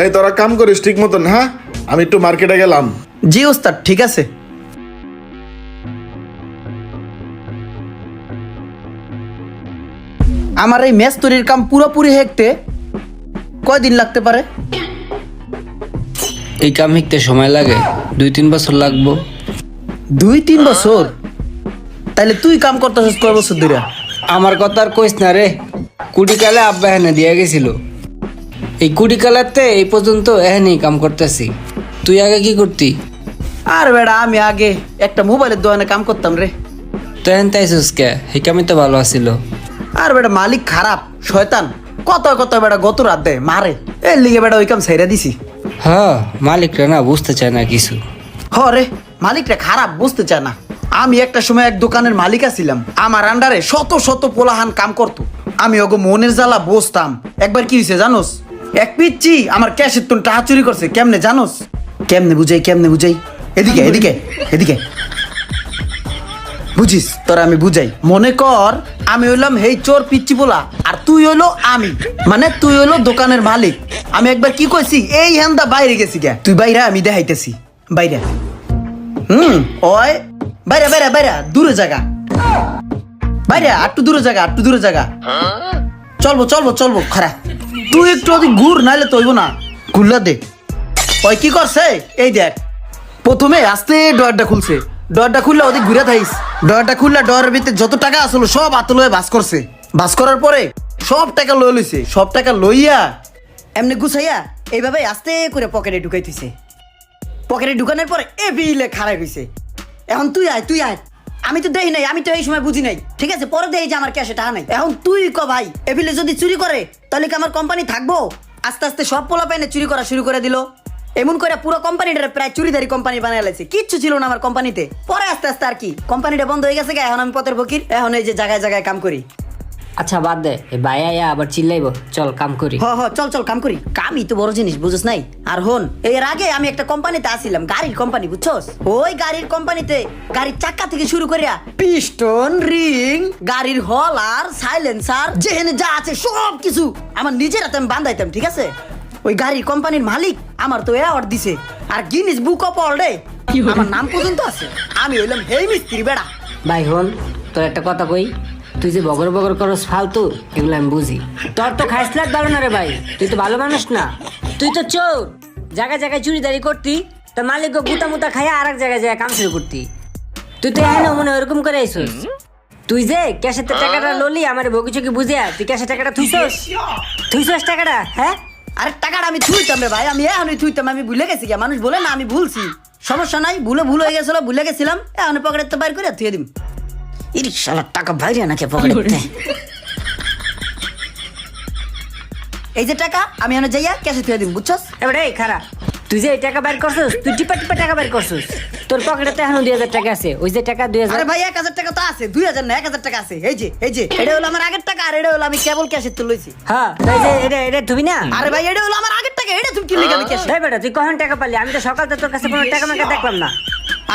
এই তোরা কাম করিস ঠিক মতন হ্যাঁ আমি একটু মার্কেটে গেলাম। জি ওস্তাদ ঠিক আছে। আমার এই ম্যাচ তৈরির কাম পুরোপুরি হেঁকতে কয়দিন লাগতে পারে? এই কাম শিখতে সময় লাগে। দুই তিন বছর লাগবো। দুই তিন বছর? তাইলে তুই কাম করতেছিস কয় বছর ধরে আমার কথা আর কইস না রে। কুড়ি কালে আব্বা এখানে দিয়া গেছিল। এই কুড়ি কালাতে এই পর্যন্ত এখানেই কাম করতেছি। তুই আগে কি করতি? আর বেড়া আমি আগে একটা মোবাইলের দোকানে কাম করতাম রে। তো এখান তাইছিস কে? কামই তো ভালো আছিল। আর বেটা মালিক খারাপ শয়তান। কত কত বেটা গত রাত দেয় মারে। এর লিগে বেটা ওই কাম ছেড়ে দিছি। হ্যাঁ মালিকরা না বুঝতে চায় না কিছু। হ রে মালিকটা খারাপ বুঝতে চায় না। আমি একটা সময় এক দোকানের মালিক আছিলাম। আমার আন্ডারে শত শত পোলাহান কাম করতো। আমি ওগো মনের জ্বালা বসতাম একবার কি হয়েছে জানোস? এক পিচ্ছি আমার ক্যাশের তুন টাকা চুরি করছে কেমনে জানোস? কেমনে বুঝাই কেমনে বুঝাই? এদিকে এদিকে এদিকে। বুঝিস? তোর আমি বুঝাই। মনে কর আমি হইলাম হেই চোর পিচ্ছি বলা আর তুই হইল আমি। মানে তুই হইল দোকানের মালিক। আমি একবার কি কইছি? এই হ্যান্দা বাইরে গেছি গে তুই বাইরে আমি দেখাইতেছি। বাইরে। হুম ওই। বাইরে বাইরে বাইরে দূরে জায়গা বাইরে একটু দূরে জায়গা একটু দূরে জায়গা চলবো চলবো চলবো খারা তুই একটু ওদিক ঘুর, নাইলে তৈব না। খুললা দে। ওই কি করছে? এই দেখ। প্রথমে আস্তে ডয়ারটা খুলছে। ডয়ারটা খুললে ওদিক ঘুরে থাইস ডয়ারটা খুললে ডয়ারের ভিতরে যত টাকা আসলো সব আতল হয়ে বাস করছে। বাস করার পরে সব টাকা লই লইছে। সব টাকা লইয়া এমনি গুছাইয়া এইভাবে আস্তে করে পকেটে ঢুকাইতেছে। পকেটে ঢুকানোর পরে এ বিলে খারাপ হইছে। এখন তুই আয় তুই আয়। আমি তো দেই নাই, আমি তো এই সময় বুঝি নাই। ঠিক আছে, পরে দেই যে আমার ক্যাশে টাকা নাই। এখন তুই ক ভাই এবিলে যদি চুরি করে, তাহলে কি আমার কোম্পানি থাকব? আস্তে আস্তে সব পোলা পাইনে চুরি করা শুরু করে দিল। এমন করে পুরো কোম্পানিটা প্রায় চুরিদারি কোম্পানি বানিয়ে লাইছে। কিচ্ছু ছিল না আমার কোম্পানিতে পরে আস্তে আস্তে আর কি কোম্পানিটা বন্ধ হয়ে গেছে এখন আমি পথের ফকির। এখন এই যে জায়গায় জায়গায় কাম করি। আচ্ছা বাদ দে। ভাই আয়া আবার চিল্লাইবো। চল কাম করি। হ হ চল চল কাম করি। কামই তো বড় জিনিস বুঝছ নাই? আর হন এর আগে আমি একটা কোম্পানিতে আসিলাম গাড়ির কোম্পানি বুঝছস? ওই গাড়ির কোম্পানিতে গাড়ির চাকা থেকে শুরু করিয়া পিস্টন রিং গাড়ির হল আর সাইলেন্সার যেখানে যা আছে সব কিছু আমার নিজের হাতে আমি বান্ধাইতাম ঠিক আছে? ওই গাড়ির কোম্পানির মালিক আমার তো অ্যাওয়ার্ড দিছে। আর গিনিস বুক অফ ওয়ার্ল্ডে আমার নাম পর্যন্ত আছে। আমি হইলাম হেই মিস্ত্রি বেড়া। ভাই হন তোর একটা কথা কই? তুই যে বগর বগর করস ফালতু, এগুলো আমি বুঝি। তোর তো খাইস লাগ ভালো না রে ভাই, তুই তো ভালো মানুষ না। তুই তো চোর। জায়গায় জায়গায় চুরিদারি করতি, তো মালিক গুতা মুতা খাইয়া আর এক জায়গায় যায় কাম শুরু করতি। তুই তো এখানে মনে ওরকম করে আইসস। তুই যে ক্যাশের টাকাটা ললি, আমার ভগি চকি বুঝিয়া তুই ক্যাশের টাকাটা থুইছস? থুইছস টাকাটা হ্যাঁ? আরে টাকাটা আমি থুইতাম রে ভাই, আমি এখনই থুইতাম, আমি ভুলে গেছি মানুষ বলে না, আমি ভুলছি। সমস্যা নাই ভুলে ভুল হয়ে গেছিল, ভুলে গেছিলাম। এখন পকেটে তো বাইর করে থুয়ে দিম। টাকা বাইরে নাকি পকেটে এই যে টাকা আমি যাইয়া ক্যাশে বুঝছস? এবার এই খারাপ তুই যে এই টাকা বের করছিস তুই টিপা টিপা টাকা বের করছিস তোর পকেটে তো এখনও দুই হাজার টাকা আছে ওই যে টাকা দুই হাজার আরে ভাই এক হাজার টাকা তো আছে দুই হাজার না এক হাজার টাকা আছে এই যে এই যে এটা হলো আমার আগের টাকা আর এটা হলো আমি কেবল ক্যাশে তুলেছি হ্যাঁ তাই যে এটা এটা তুমি না? আরে ভাই এটা হলো আমার আগের টাকা এটা তুমি আমি ক্যাশে বেটা তুই কখন টাকা পালি? আমি তো সকাল থেকে তোর কাছে কোনো টাকা মাকা দেখলাম না।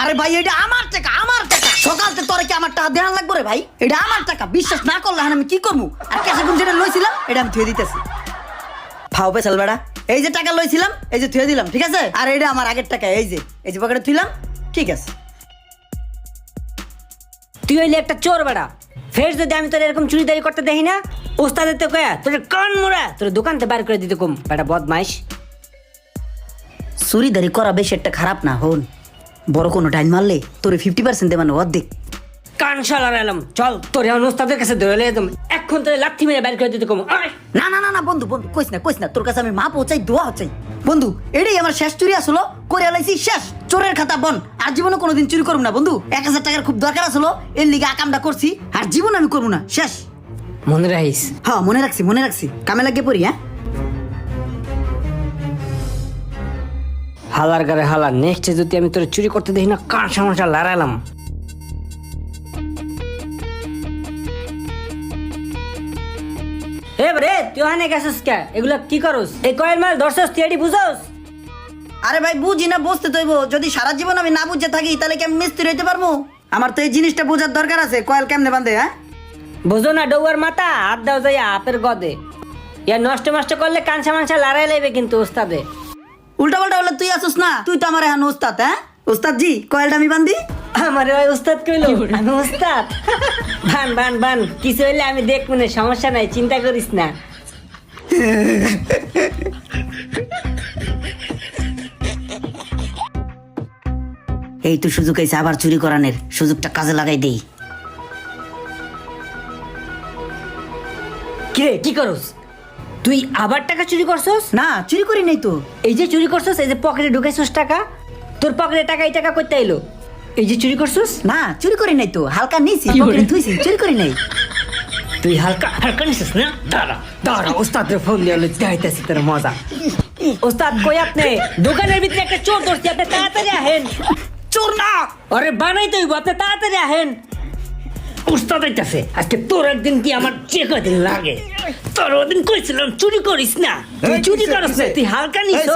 আরে ভাই এটা আমার টাকা আমার টাকা। সকাল থেকে তোরে আমার টাকা দেওয়া লাগবে রে ভাই? এটা আমার টাকা, বিশ্বাস না করলে আমি কি করব? আর ক্যাশে কোন যেটা লইছিলাম, এটা আমি থুয়ে দিতেছি। ফাও পেছাল বেড়া, এই যে টাকা লইছিলাম, এই যে থুয়ে দিলাম, ঠিক আছে? আর এটা আমার আগের টাকা, এই যে এই যে পকেটে থুইলাম, ঠিক আছে। তুই হইলে একটা চোর বেটা ফের যদি আমি তোর এরকম চুরিদারি করতে দেখি না, ওস্তাদের তো কয়া, তোর কান মোড়া, তোর দোকানতে বার করে দিতে কম। বেটা বদমাইশ। চুরিদারি করা বেশ একটা খারাপ না, হন। বড় কোনো টাইম মারলে তোর ফিফটি পার্সেন্ট দেবানো অর্ধেক। কান শালা এলাম চল তোর ওস্তাদের কাছে ধরে একদম এখন তোর লাথি মেরে বার করে দিতে কম। না না না না বন্ধু বন্ধু কইস না কইস না তোর কাছে আমি মা পৌঁছাই দোয়া হচ্ছাই বন্ধু এটাই আমার শেষ চুরি আসলো করে আলাইছি শেষ। চোরের খাতা বন আর জীবনে কোনোদিন চুরি করব না বন্ধু। এক হাজার টাকার খুব দরকার আসলো এর লিগে আকামটা করছি আর জীবন আমি করব না শেষ। মনে রাখিস। হ্যাঁ মনে রাখছি মনে রাখছি। কামে লাগিয়ে পড়ি হ্যাঁ? হালার গারে হালা নেক্সট যদি আমি তোর চুরি করতে দেখি না কান সমস্যা লড়াইলাম এ রে তুই হানে গেছিস কে? এগুলা কি করস? এই কয়েল মাল ধরছস তুই এটি আরে ভাই বুঝি না বুঝতে তৈব। যদি সারা জীবন আমি না বুঝে থাকি তাহলে কি আমি মিস্ত্রি হইতে পারব? আমার তো এই জিনিসটা বোঝার দরকার আছে কয়েল কেমনে বান্ধে হ্যাঁ? বুঝো না ডৌয়ার মাথা হাত দাও যাই আপের গদে। ইয়া নষ্ট নষ্ট করলে কাঁচা মাংসা লড়াই লাগবে কিন্তু ওস্তাদে। উল্টা পাল্টা বলে তুই আসুস না তুই তো আমার এখন ওস্তাদ হ্যাঁ? ওস্তাদ জি কয়েলটা আমি বান্ধি। আমার ওই উস্তাদ কইলো আমি উস্তাদ। বান বান বান কিছু হইলে আমি দেখব না সমস্যা নাই চিন্তা করিস না। এই তো সুযোগ এসে আবার চুরি করানের সুযোগটা কাজে লাগাই দেই। কিরে কি করস? তুই আবার টাকা চুরি করছস? না চুরি করি নাই তো। এই যে চুরি করছস এই যে পকেটে ঢুকাইছস টাকা তোর পকেটে টাকা এই টাকা করতে আইলো? এই যে চুরি করছস? না চুরি করি নাই তো হালকা নিছি পকেটে থুইছি চুরি করি নাই। তুই হালকা হালকা নিছিস না? দাঁড়া দাঁড়া ওস্তাদের ফোন দিয়ে দেখাইতেছি তোর মজা। ওস্তাদ কই আপনি? দোকানের ভিতরে একটা চোর ধরছি আপনি তাড়াতাড়ি আহেন। চোর না! আরে বানাই তো আপনি তাড়াতাড়ি আহেন। উস্তাদ আইতাছে আজকে তোর একদিন কি আমার যে কদিন লাগে? তোর ওদিন কইছিলাম চুরি করিস না। তুই চুরি কিসে? তুই হালকা নিছিস?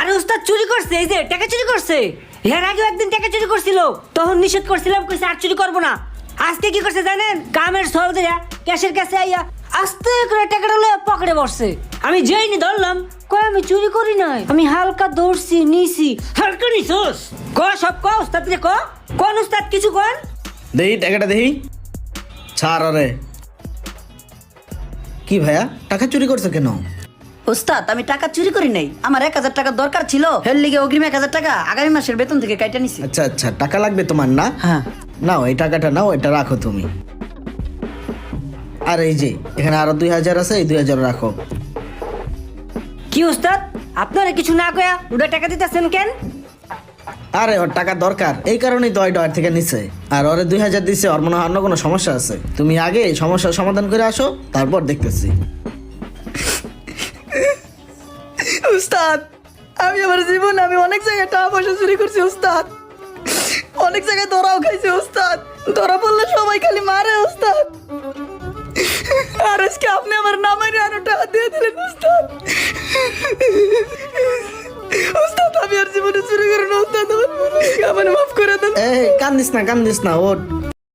আরে উস্তাদ চুরি করছে এই যে টাকা চুরি করছে। এর আগে একদিন টাকা চুরি করছিল। তখন নিষেধ করছিলাম, কইছে আর চুরি করব না। আজকে কি করছে জানেন? কামের সল ক্যাশের কাছে আইয়া আস্তে করে টাকাটা লয়ে পকেটে বসছে। আমি যেইনি ধরলাম কই আমি চুরি করি নাই। আমি হালকা ধরছি নিছি। হালকা নিছস? ক সব ক উস্তাদ রে, ক? কোন উস্তাদ, কিছু কোন দেহি, টাকাটা দেহি। ছাড় আরে। কি ভাইয়া, টাকা চুরি করছ কেন? ওস্তাদ আমি টাকা চুরি করি নাই। আমার এক হাজার টাকা দরকার ছিল। হের লিগে অগ্রিম এক হাজার টাকা আগামী মাসের বেতন থেকে কাইটা নিছি। আচ্ছা আচ্ছা টাকা লাগবে তোমার না? হ্যাঁ। নাও এই টাকাটা নাও এটা রাখো তুমি। আর এই যে এখানে আরও দুই হাজার আছে এই দুই হাজার রাখো। কি উস্তাদ আপনারা কিছু না কয়া ওটা টাকা দিতেছেন কেন? আরে ওর টাকা দরকার। এই কারণেই দয় ডয়ের থেকে নিছে। আর ওরে দুই হাজার দিছে ওর মনে হয় অন্য কোনো সমস্যা আছে। তুমি আগে সমস্যার সমাধান করে আসো তারপর দেখতেছি। উস্তাদ, আমি আমার জীবন, আমি অনেক জায়গায় টাকা পয়সা চুরি করছি, উস্তাদ। অনেক জায়গায় ধরাও খাইছি, উস্তাদ। ধরা পড়লে সবাই খালি মারে, উস্তাদ। আর আজকে আপনি আমার নামাই আরও টাকা দিয়ে দিলেন, উস্তাদ। উস্তাদ, আমি আর জীবনে চুরি করি না উস্তাদ। আমার- মাফ করে দেন। কান্দিস না কান্দিস না ও